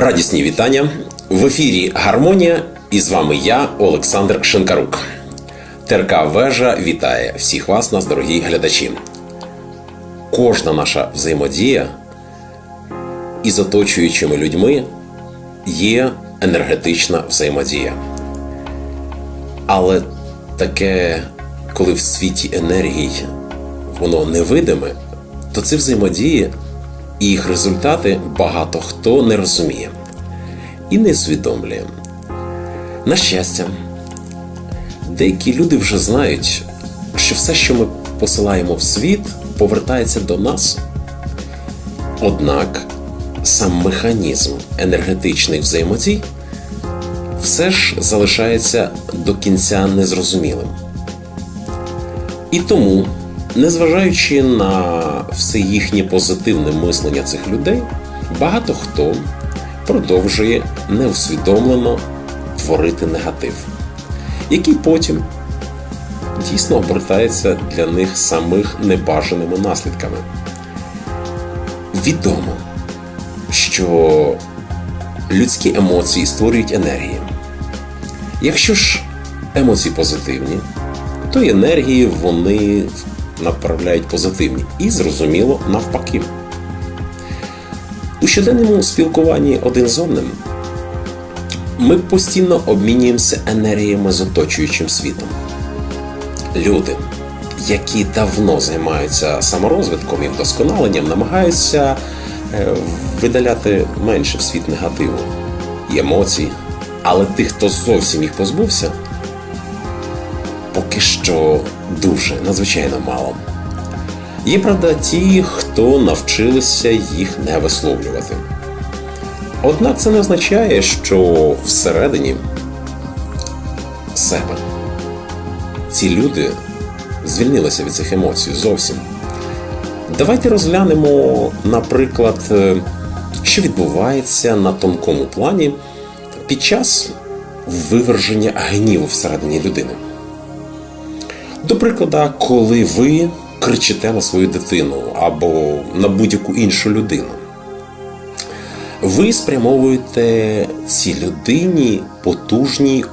Радісні вітання в ефірі Гармонія і з вами я, Олександр Шинкарук. ТРК Вежа вітає всіх вас, нас, дорогі глядачі. Кожна наша взаємодія із оточуючими людьми є енергетична взаємодія. Але таке, коли в світі енергій воно невидиме, то ці взаємодії і їх результати багато хто не розуміє і не усвідомлює. На щастя, деякі люди вже знають, що все, що ми посилаємо в світ, повертається до нас. Однак сам механізм енергетичних взаємодій все ж залишається до кінця незрозумілим. І тому, незважаючи на все їхнє позитивне мислення цих людей, багато хто продовжує неусвідомлено творити негатив, який потім дійсно обертається для них самих небажаними наслідками. Відомо, що людські емоції створюють енергії. Якщо ж емоції позитивні, то енергії вони направляють позитивні і, зрозуміло, навпаки. У щоденному спілкуванні один з одним ми постійно обмінюємося енергіями з оточуючим світом. Люди, які давно займаються саморозвитком і вдосконаленням, намагаються е, видаляти менше в світ негативу і емоцій, але тих, хто зовсім їх позбувся, поки що дуже надзвичайно мало. Є правда ті, хто навчилися їх не висловлювати. Однак це не означає, що всередині себе ці люди звільнилися від цих емоцій зовсім. Давайте розглянемо, наприклад, е, що відбувається на тонкому плані під час виверження гніву всередині людини. До прикладу, коли ви кричите на свою дитину або на будь-яку іншу людину, ви спрямовуєте цій людині потужний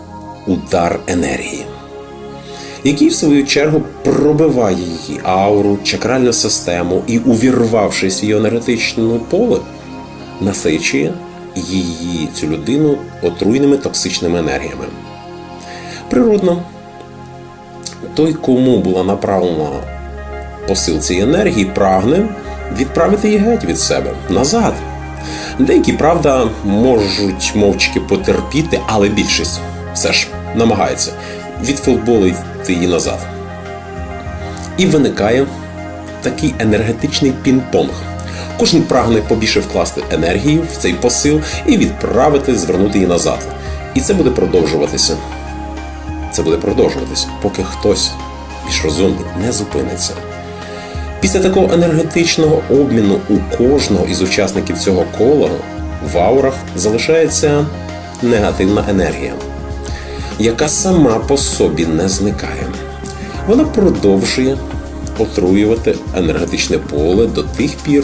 удар енергії, який, в свою чергу, пробиває її ауру, чакральну систему і, увірвавшись в її енергетичне поле, насичує її цю людину отруйними токсичними енергіями. Природно, той, кому була направлена посил цієї енергії, прагне відправити її геть від себе назад. Деякі, правда, можуть мовчки потерпіти, але більшість все ж намагається відфутболити її назад. І виникає такий енергетичний пінг-понг. Кожен прагне побільше вкласти енергію в цей посил і відправити, звернути її назад. І це буде продовжуватися. Це буде продовжуватися, поки хтось більш розумний не зупиниться. Після такого енергетичного обміну у кожного із учасників цього кола в аурах залишається негативна енергія, яка сама по собі не зникає. Вона продовжує отруювати енергетичне поле до тих пір,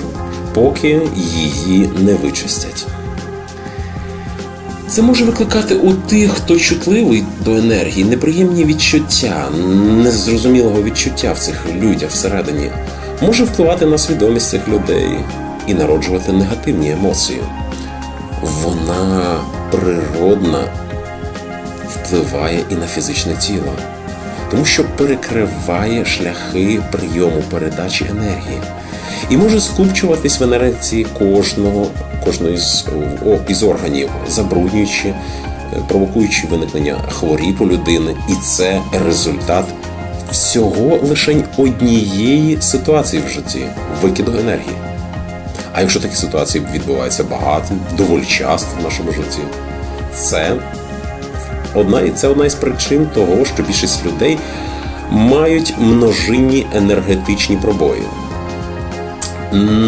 поки її не вичистять. Це може викликати у тих, хто чутливий до енергії, неприємні відчуття, незрозумілого відчуття в цих людях всередині, може впливати на свідомість цих людей і народжувати негативні емоції. Вона природна впливає і на фізичне тіло, тому що перекриває шляхи прийому передачі енергії і може скупчуватись в енергетиці кожного, кожного із, о, із органів, забруднюючи, е, провокуючи виникнення хворіб у людини, і це результат всього лише однієї ситуації в житті викиду енергії. А якщо такі ситуації відбуваються багато, доволі часто в нашому житті, це одна, це одна із причин того, що більшість людей мають множинні енергетичні пробої.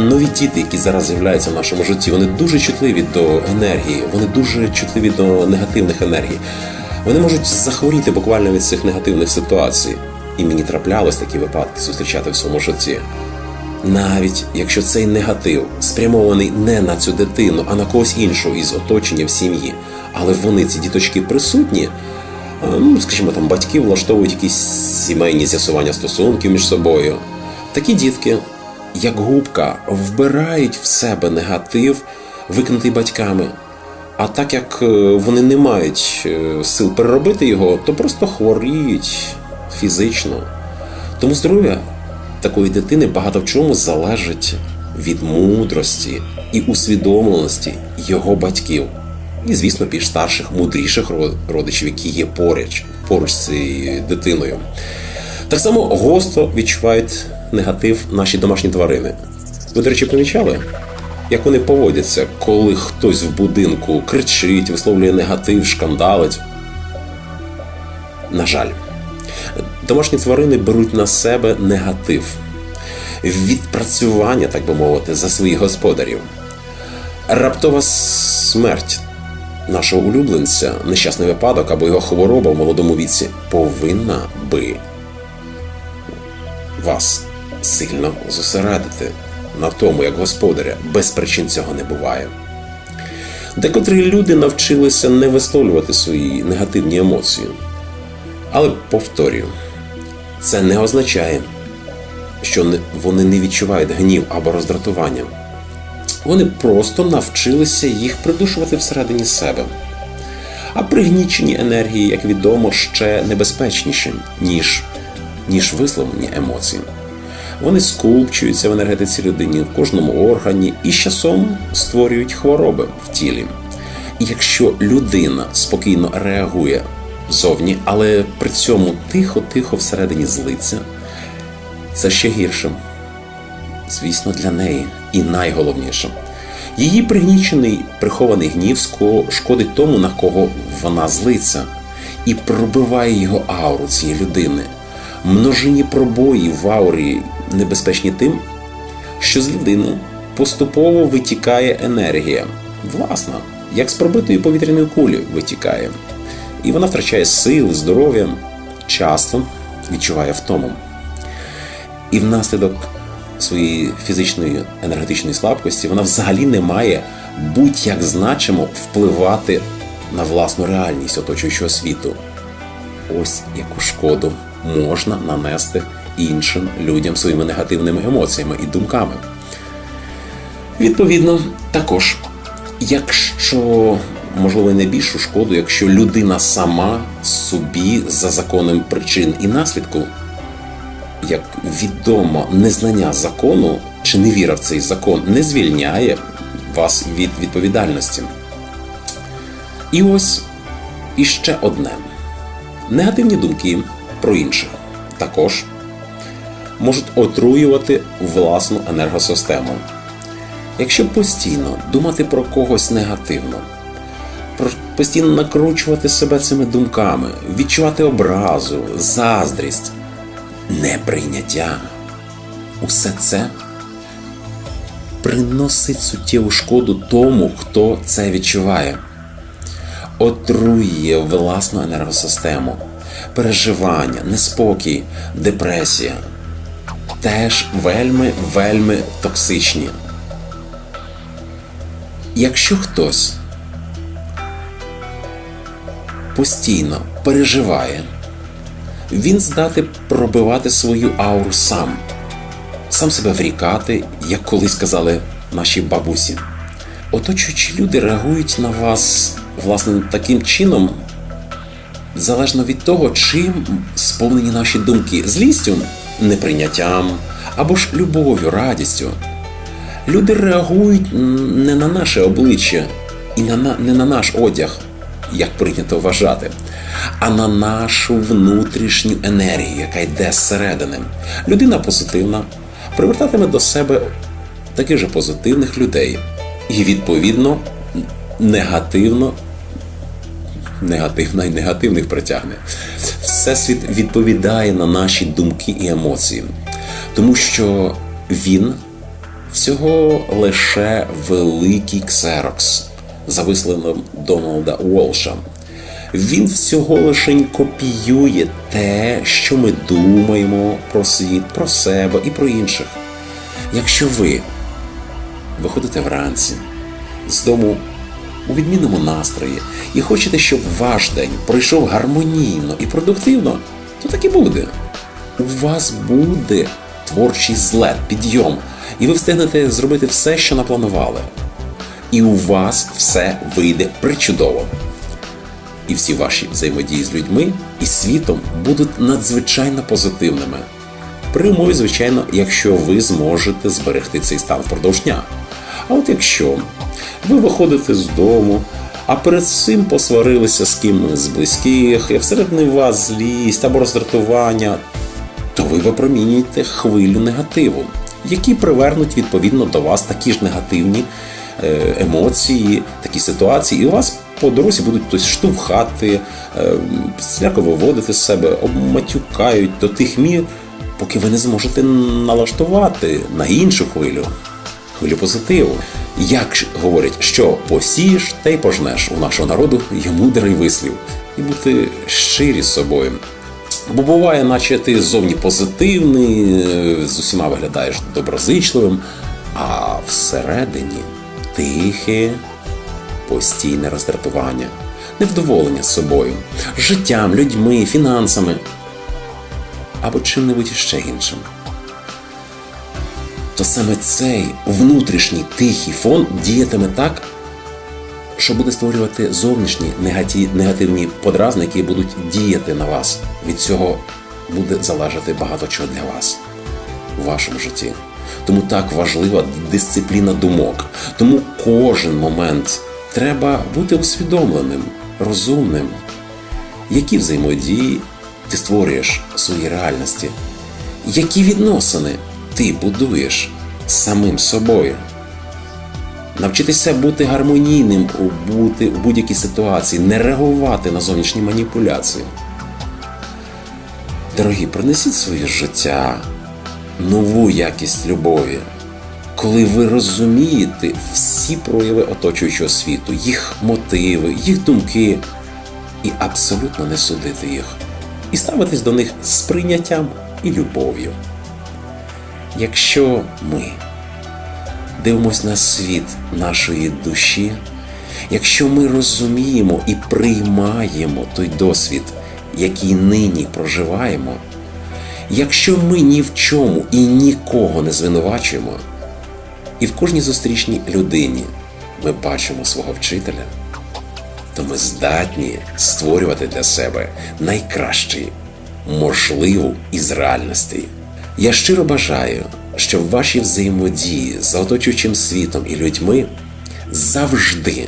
Нові діти, які зараз з'являються в нашому житті, вони дуже чутливі до енергії, вони дуже чутливі до негативних енергій. Вони можуть захворіти буквально від цих негативних ситуацій. І мені траплялось такі випадки зустрічати в своєму житті. навіть якщо цей негатив спрямований не на цю дитину, а на когось іншого із оточення в сім'ї, але вони, ці діточки, присутні, е, ну, скажімо, там батьки влаштовують якісь сімейні з'ясування стосунків між собою. Такі дітки, як губка, вбирають в себе негатив, викинутий батьками. А так як е, вони не мають е, сил переробити його, то просто хворіють фізично. Тому здоров'я такої дитини багато в чому залежить від мудрості і усвідомленості його батьків. І, звісно, більш старших, мудріших родичів, які є поруч, поруч з цією дитиною. Так само гостро відчувають негатив наші домашні тварини. Ви, до речі, помічали, як вони поводяться, коли хтось в будинку кричить, висловлює негатив, шкандалить. На жаль, домашні тварини беруть на себе негатив, відпрацювання, так би мовити, за своїх господарів. Раптова смерть нашого улюбленця, нещасний випадок або його хвороба в молодому віці повинна би вас сильно зосередити на тому, як господаря. Без причин цього не буває. Декотрі люди навчилися не висловлювати свої негативні емоції. Але повторюю, це не означає, що вони не відчувають гнів або роздратування. Вони просто навчилися їх придушувати всередині себе. А пригнічені енергії, як відомо, ще небезпечніші, ніж, ніж висловлені емоції. Вони скупчуються в енергетиці людині в кожному органі і з часом створюють хвороби в тілі. І якщо людина спокійно реагує зовні, але при цьому тихо-тихо всередині злиться, це ще гірше звісно, для неї і найголовніше. Її пригнічений прихований гнів шкодить тому, на кого вона злиться, і пробиває його ауру цієї людини. Множинні пробої в аурі небезпечні тим, що з людини поступово витікає енергія. Власна, як з пробитої повітряної кулі витікає. І вона втрачає сили, здоров'я, часто відчуває втому. І внаслідок своєї фізичної енергетичної слабкості вона взагалі не має будь-як значимо впливати на власну реальність оточуючого світу. Ось яку шкоду можна нанести іншим людям своїми негативними емоціями і думками. Відповідно, також, якщо можливо найбільшу шкоду, якщо людина сама собі за законом причин і наслідку як відомо, незнання закону чи невіра в цей закон не звільняє вас від відповідальності. І ось іще одне: негативні думки про інших також можуть отруювати власну енергосистему. Якщо постійно думати про когось негативно, постійно накручувати себе цими думками, відчувати образу, заздрість, неприйняття. Усе це приносить суттєву шкоду тому, хто це відчуває, отруює власну енергосистему, переживання, неспокій, депресія. Теж вельми, вельми токсичні. Якщо хтось постійно переживає, він здатний пробивати свою ауру сам, сам себе врікати, як колись казали наші бабусі. Оточуючі люди реагують на вас, власне, таким чином, залежно від того, чим сповнені наші думки злістю, неприйняттям або ж любов'ю, радістю. Люди реагують не на наше обличчя і не на наш одяг, як прийнято вважати, а на нашу внутрішню енергію, яка йде зсередини. Людина позитивна привертатиме до себе таких же позитивних людей. І відповідно негативно негативна і негативних притягне. Всесвіт відповідає на наші думки і емоції, тому що він всього лише великий ксерокс за висловом Дональда Уолша. Він всього лише копіює те, що ми думаємо про світ, про себе і про інших. Якщо ви виходите вранці з дому у відмінному настрої і хочете, щоб ваш день пройшов гармонійно і продуктивно, то так і буде. У вас буде творчий злет, підйом, і ви встигнете зробити все, що напланували. І у вас все вийде причудово. І всі ваші взаємодії з людьми і світом будуть надзвичайно позитивними. При умові, звичайно, якщо ви зможете зберегти цей стан впродовж дня. А от якщо ви виходите з дому, а перед цим посварилися з ким з близьких, і всередині вас злість або роздратування, то ви випромінюєте хвилю негативу, які привернуть відповідно до вас такі ж негативні емоції, такі ситуації, і у вас по дорозі будуть хтось штовхати, е, всіляко виводити з себе, обматюкають до тих мір, поки ви не зможете налаштувати на іншу хвилю, хвилю позитиву. Як говорять, що посієш, те й пожнеш у нашого народу є мудрий вислів, і бути щирі з собою. Бо буває, наче ти зовні позитивний, е, з усіма виглядаєш доброзичливим, а всередині тихе, постійне роздратування, невдоволення собою, життям, людьми, фінансами або чим-небудь іще іншим. То саме цей внутрішній тихий фон діятиме так, що буде створювати зовнішні негативні подразники, які будуть діяти на вас. Від цього буде залежати багато чого для вас у вашому житті. Тому так важлива дисципліна думок. Тому кожен момент треба бути усвідомленим, розумним. Які взаємодії ти створюєш в своїй реальності? Які відносини ти будуєш самим собою? Навчитися бути гармонійним у бути у будь-якій ситуації, не реагувати на зовнішні маніпуляції. Дорогі, принесіть своє життя нову якість любові, коли ви розумієте всі прояви оточуючого світу, їх мотиви, їх думки, і абсолютно не судити їх, і ставитись до них з прийняттям і любов'ю. Якщо ми дивимось на світ нашої душі, якщо ми розуміємо і приймаємо той досвід, який нині проживаємо, якщо ми ні в чому і нікого не звинувачуємо, і в кожній зустрічній людині ми бачимо свого вчителя, то ми здатні створювати для себе найкращий можливу із реальностей. Я щиро бажаю, щоб ваші взаємодії з оточуючим світом і людьми завжди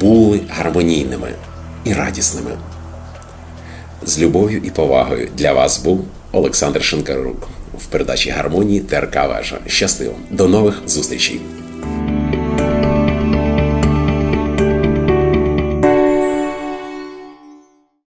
були гармонійними і радісними. З любов'ю і повагою для вас був Олександр Шинкарук в передачі Гармонії ТРК Вежа. Щасливо! До нових зустрічей!